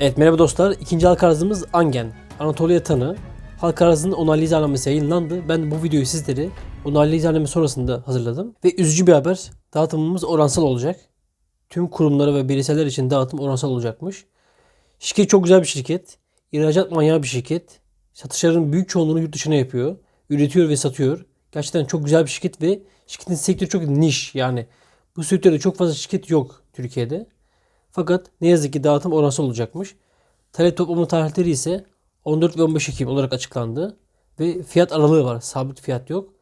Evet merhaba dostlar. İkinci halka arzımız Angen. Anatolia Tanı. Halka arzının onaylı izahnamesi yayınlandı. Ben bu videoyu sizlere onaylı izahname sonrasında hazırladım. Ve üzücü bir haber. Dağıtımımız oransal olacak. Tüm kurumlara ve bireyseller için dağıtım oransal olacakmış. Şirket çok güzel bir şirket. İhracat manyağı bir şirket. Satışların büyük çoğunluğunu yurt dışına yapıyor. Üretiyor ve satıyor. Gerçekten çok güzel bir şirket ve şirketin sektörü çok niş. Yani bu sektörde çok fazla şirket yok Türkiye'de. Fakat ne yazık ki dağıtım oransal olacakmış. Talep toplama tarihleri ise 14 ve 15 Ekim olarak açıklandı. Ve fiyat aralığı var. Sabit fiyat yok.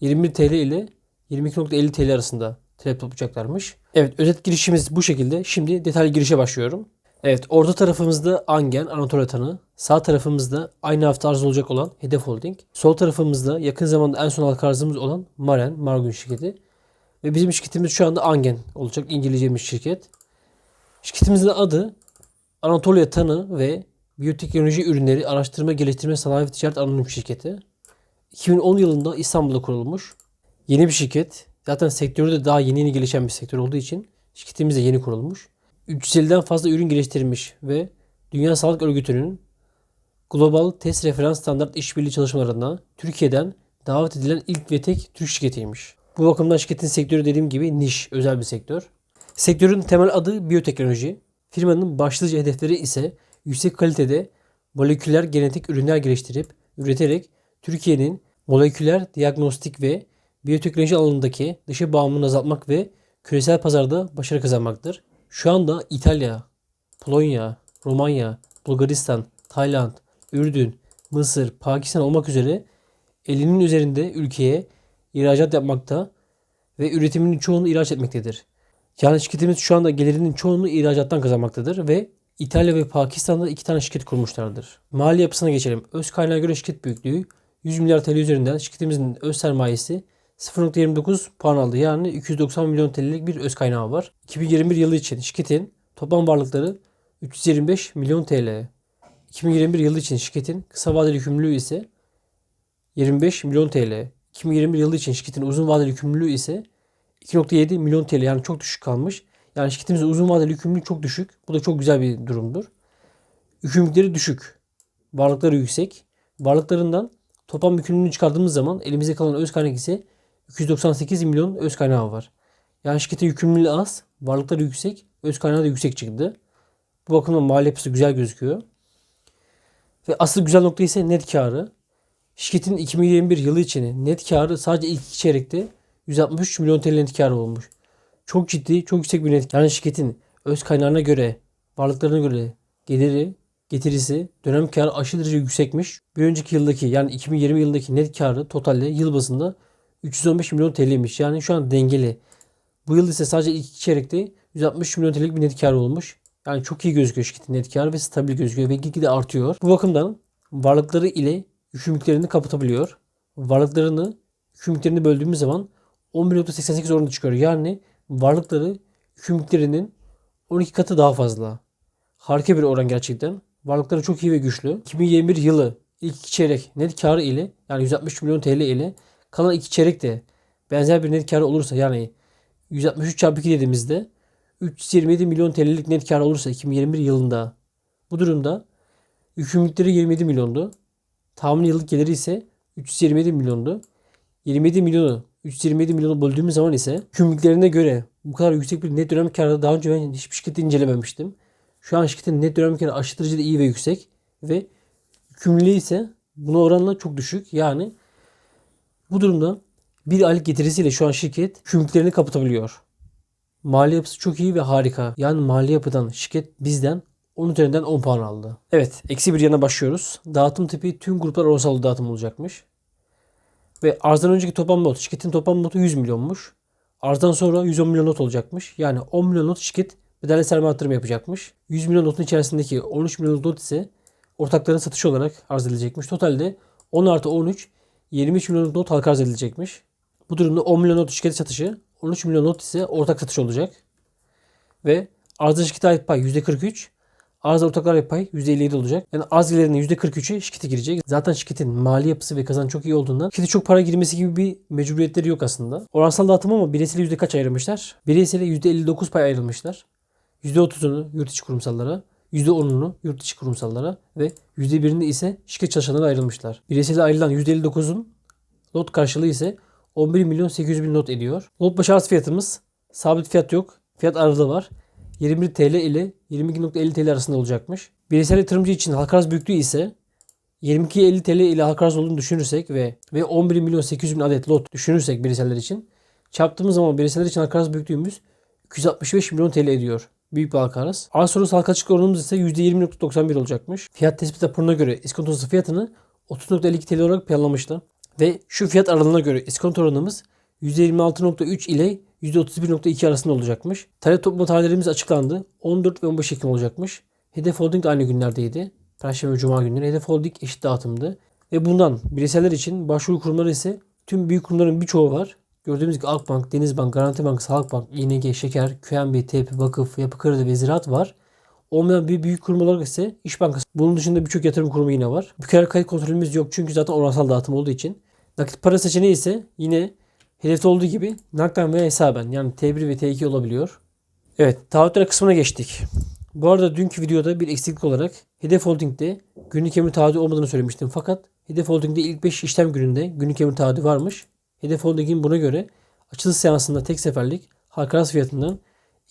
21 TL ile 22.50 TL arasında talep toplayacaklarmış. Evet özet girişimiz bu şekilde. Şimdi detaylı girişe başlıyorum. Evet orta tarafımızda Angen, Anatolia Tanı. Sağ tarafımızda aynı hafta arz olacak olan Hedef Holding. Sol tarafımızda yakın zamanda en son halka arzımız olan Maren, Margun şirketi. Ve bizim şirketimiz şu anda Angen olacak. İngilizce bir şirket. Şirketimizin adı Anatolia Tanı ve Biyoteknoloji Ürünleri Araştırma Geliştirme Sanayi ve Ticaret Anonim Şirketi. 2010 yılında İstanbul'da kurulmuş. Yeni bir şirket. Zaten sektörü de daha yeni yeni gelişen bir sektör olduğu için şirketimiz de yeni kurulmuş. 350'den fazla ürün geliştirmiş ve Dünya Sağlık Örgütü'nün Global Test Referans Standart İşbirliği çalışmalarına Türkiye'den davet edilen ilk ve tek Türk şirketiymiş. Bu bakımdan şirketin sektörü dediğim gibi niş, özel bir sektör. Sektörün temel adı biyoteknoloji. Firmanın başlıca hedefleri ise yüksek kalitede moleküler genetik ürünler geliştirip üreterek Türkiye'nin moleküler diagnostik ve biyoteknoloji alanındaki dışı bağımlılığını azaltmak ve küresel pazarda başarı kazanmaktır. Şu anda İtalya, Polonya, Romanya, Bulgaristan, Tayland, Ürdün, Mısır, Pakistan olmak üzere elinin üzerinde ülkeye ihracat yapmakta ve üretiminin çoğunu ihraç etmektedir. Yani şirketimiz şu anda gelirinin çoğunu ihracattan kazanmaktadır ve İtalya ve Pakistan'da iki tane şirket kurmuşlardır. Mali yapısına geçelim. Öz kaynağa göre şirket büyüklüğü 100 milyar TL üzerinden şirketimizin öz sermayesi 0.29 puan aldı. Yani 290 milyon TL'lik bir öz kaynağı var. 2021 yılı için şirketin toplam varlıkları 325 milyon TL. 2021 yılı için şirketin kısa vadeli yükümlülüğü ise 25 milyon TL. 2021 yılı için şirketin uzun vadeli yükümlülüğü ise 2.7 milyon TL yani çok düşük kalmış. Yani şirketimizin uzun vadeli yükümlülüğü çok düşük. Bu da çok güzel bir durumdur. Yükümlülükleri düşük. Varlıkları yüksek. Varlıklarından toplam yükümlülüğünü çıkardığımız zaman elimizde kalan öz kaynak ise 298 milyon öz kaynağı var. Yani şirketin yükümlülüğü az, varlıkları yüksek, öz kaynağı da yüksek çıktı. Bu bakımdan mali yapısı güzel gözüküyor. Ve asıl güzel nokta ise net karı. Şirketin 2021 yılı için net karı sadece ilk iki çeyrekte 163 milyon TL net karı olmuş. Çok ciddi, çok yüksek bir net. Yani şirketin öz kaynağına göre, varlıklarına göre geliri, getirisi, dönem karı aşırı derece yüksekmiş. Bir önceki yıldaki yani 2020 yılındaki net karı totalde yıl bazında 315 milyon TL'ymiş. Yani şu an dengeli. Bu yıl ise sadece ilk çeyrekte 160 milyon TL'lik bir net karı olmuş. Yani çok iyi gözüküyor şirketin net karı ve stabil gözüküyor ve gitgide artıyor. Bu bakımdan varlıkları ile yükümlülüklerini kapatabiliyor. Varlıklarını yükümlülüklerini böldüğümüz zaman 11.88 oranında çıkıyor. Yani varlıkları yükümlülüklerinin 12 katı daha fazla. Harika bir oran gerçekten. Varlıkları çok iyi ve güçlü. 2021 yılı ilk iki çeyrek net karı ile yani 160 milyon TL ile kalan iki çeyrek de benzer bir net karı olursa yani 163 çarpı 2 dediğimizde 327 milyon TL'lik net kar olursa 2021 yılında bu durumda yükümlülükleri 27 milyondu. Tahmin yıllık geliri ise 327 milyondu. 27 milyonu 327 milyonu böldüğümüz zaman ise yükümlülüklerine göre bu kadar yüksek bir net dönem karı daha önce ben hiçbir şirketi incelememiştim. Şu an şirketin net dönem karı aşırı derecede iyi ve yüksek ve yükümlülüğü ise buna oranla çok düşük. Yani bu durumda bir aylık getirisiyle şu an şirket yükümlülüklerini kapatabiliyor. Mali yapısı çok iyi ve harika. Yani mali yapıdan şirket bizden 10 üzerinden 10 puan aldı. Evet, eksi bir yana başlıyoruz. Dağıtım tipi tüm gruplar oransal dağıtım olacakmış. Ve arzdan önceki toplam not, şirketin toplam notu 100 milyonmuş. Arzdan sonra 110 milyon not olacakmış. Yani 10 milyon not şirket bedelli sermaye artırımı yapacakmış. 100 milyon notun içerisindeki 13 milyon not ise ortakların satışı olarak arz edilecekmiş. Totalde 10 artı 13 23 milyon not halka arz edilecekmiş. Bu durumda 10 milyon not şirket satışı, 13 milyon not ise ortak satış olacak. Ve arzda şirkete ait pay %43, arzda ortaklar pay %57 olacak. Yani arz gelirinin %43'ü şirkete girecek. Zaten şirketin mali yapısı ve kazanç çok iyi olduğundan şirkete çok para girmesi gibi bir mecburiyetleri yok aslında. Oransal dağıtım ama bireysel yüzde kaç ayırmışlar? Bireysele %59 pay ayrılmışlar. %30'unu yurt içi kurumsallara, %10'unu yurt dışı kurumsallara ve %1'inde ise şirket çalışanlara ayrılmışlar. Bireysel ayrılan %59'un lot karşılığı ise 11 milyon 800 bin lot ediyor. Lot başı arz fiyatımız sabit fiyat yok. Fiyat aralığı var. 21 TL ile 22.50 TL arasında olacakmış. Bireysel yatırımcı için halka arz büyüklüğü ise 22.50 TL ile halka arz olduğunu düşünürsek ve ve 11 milyon 800 bin adet lot düşünürsek bireyseller için çarptığımız zaman bireyseller için halka arz büyüklüğümüz 265 milyon TL ediyor. Büyük bir halka arz. Arz sonrası halka açık oranımız ise %20.91 olacakmış. Fiyat tespit raporuna göre iskontosu fiyatını 30.52 TL olarak planlamıştı. Ve şu fiyat aralığına göre iskonto oranımız %26.3 ile %31.2 arasında olacakmış. Talep toplama tarihlerimiz açıklandı. 14 ve 15 Ekim olacakmış. Hedef Holding de aynı günlerdeydi. Perşembe ve Cuma günleri Hedef Holding eşit dağıtımdı. Ve bundan bireyseller için başvuru kurumları ise tüm büyük kurumların birçoğu var. Gördüğümüz gibi Akbank, Denizbank, Garanti Bankası, Halkbank, İNG, Şeker, QNB, TP, Vakıf, Yapı Kredi ve Ziraat var. Olmayan bir büyük kurum olarak ise İş Bankası. Bunun dışında birçok yatırım kurumu yine var. Büker kayıt kontrolümüz yok çünkü zaten oransal dağıtım olduğu için. Nakit para seçeneği ise yine hedefte olduğu gibi nakden veya hesaben yani T1 ve T2 olabiliyor. Evet taahhütler kısmına geçtik. Bu arada dünkü videoda bir eksiklik olarak Hedef Holding'de günlük emir taahhüdü olmadığını söylemiştim. Fakat Hedef Holding'de ilk 5 işlem gününde günlük emir taahhüdü varmış. Hedef Holding'in buna göre açılış seansında tek seferlik halka arz fiyatından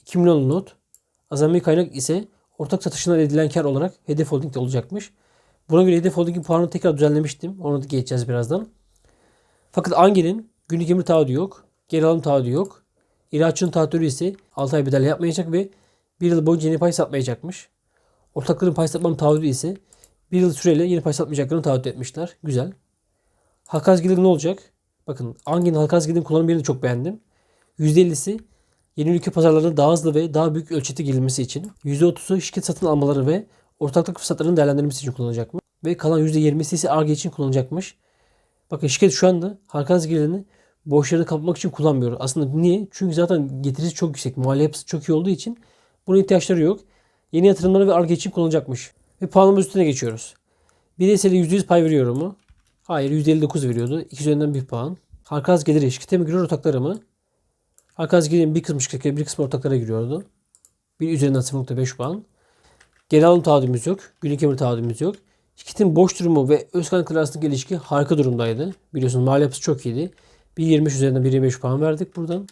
2 milyon not, azami kaynak ise ortak satışından edilen kar olarak Hedef Holding'de olacakmış. Buna göre Hedef Holding'in puanını tekrar düzenlemiştim. Onu da geçeceğiz birazdan. Fakat Angel'in günlük emir taahhüdü yok. Geri alım taahhüdü yok. İhracatçının taahhüdü ise 6 ay bedel yapmayacak ve 1 yıl boyunca yeni pay satmayacakmış. Ortakların pay satmam taahhüdü ise 1 yıl süreyle yeni pay satmayacaklarını taahhüt etmişler. Güzel. Halka ne olacak? Bakın Angel'in halka kullanım yerini çok beğendim. %50'si yeni ülke pazarlarına daha hızlı ve daha büyük ölçekte girilmesi için. %30'u şirket satın almaları ve ortaklık fırsatlarının değerlendirilmesi için kullanılacak mı? Ve kalan %20'si ise ARGE için kullanılacakmış. Bakın şirket şu anda halka arz gelirini borçlarını kapatmak için kullanmıyor. Aslında niye? Çünkü zaten getirisi çok yüksek. Mali yapısı çok iyi olduğu için buna ihtiyaçları yok. Yeni yatırımları ve ARGE için kullanacakmış. Ve puanlama üstüne geçiyoruz. Bireysel %100 pay veriyor mu? Hayır %59 veriyordu. 2 üzerinden 1 puan. Halka arz geliri şirkete mi giriyor ortaklara mı? Halka gelirinin bir kısmı şirkete bir kısmı ortaklara giriyordu. Bir üzerinden 0.5 puan. Geri alım taahhüdümüz yok. Günlük emir taahhüdümüz yok. Şirketin boş durumu ve öz kaynakları arasındaki ilişki harika durumdaydı. Biliyorsunuz mali yapısı çok iyiydi. 1.25 üzerinden 1.25 puan verdik buradan.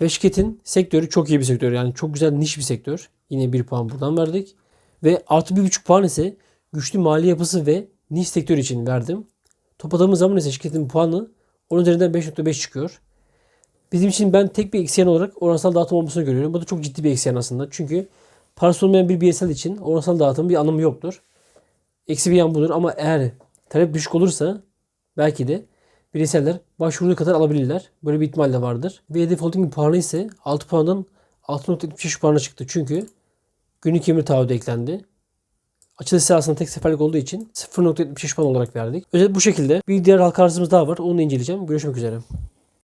Ve şirketin sektörü çok iyi bir sektör. Yani çok güzel niş bir sektör. Yine 1 puan buradan verdik. Ve artı 1.5 puan ise güçlü mali yapısı ve niş sektör için verdim. Topladığımız zaman ise şirketin puanı 10 üzerinden 5.5 çıkıyor. Bizim için ben tek bir eksiyen olarak oransal dağıtım olmasını görüyorum. Bu da çok ciddi bir eksiyen aslında. Çünkü parası olmayan bir bireysel için oransal dağıtım bir anlamı yoktur. Eksi bir yan budur ama eğer talep düşük olursa belki de bireyseller başvurduğu kadar alabilirler. Böyle bir ihtimal de vardır. Ve hedef holdingin puanı ise 6 puandan 6.75 puana çıktı. Çünkü günlük emir taahhüdü eklendi. Açılış sırasında tek seferlik olduğu için 0.75 puan olarak verdik. Özet bu şekilde. Bir diğer halka arzımız daha var. Onu da inceleyeceğim. Görüşmek üzere.